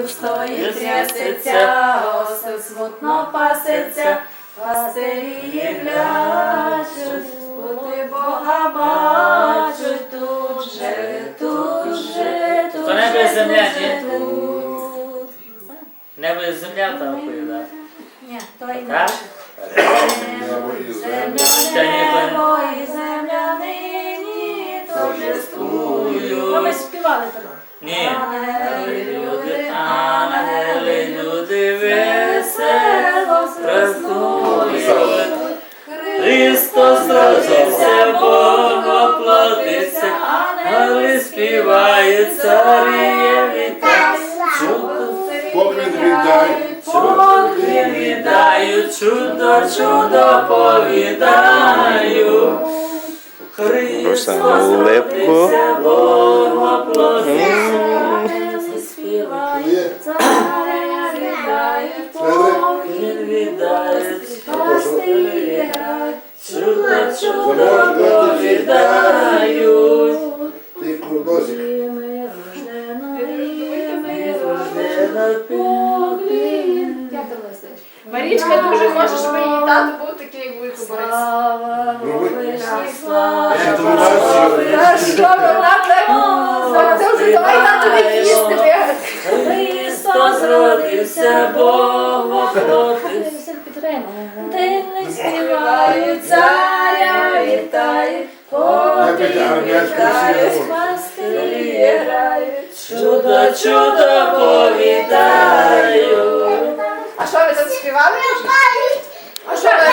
Ой, стоїть трясеться, осел смутно пасеться, пастирі плячуть, пути Бога бачуть, тут же, тут же, тут То небо і же, земля, тут же, тут. Небо і земля там оповідає. Ні, то і земля. Земля, небо і земля нині, торжествують. А ми співали так. Ні. Празнують. Христос родився, Бог оплатився, ангели співають, царі вітають. Чудо, Поклін віддай. Поклін віддаю, чудо, чудо повідаю. Христос родився, Бог віддають, пастирі грають, чудо, чудо повідають. Ти листиш? Марічка дуже хоче, щоб її тато був такий, як Вуйко Борис. Слава Вишні, слава Я думаю, що- Та що Христос родився, Бог оплатився. Дивний співають, царя вітають, Я вітаю, поклін вітаю, вітають, грають. Чудо, чудо повідаю. А що ви тут співали? А що ви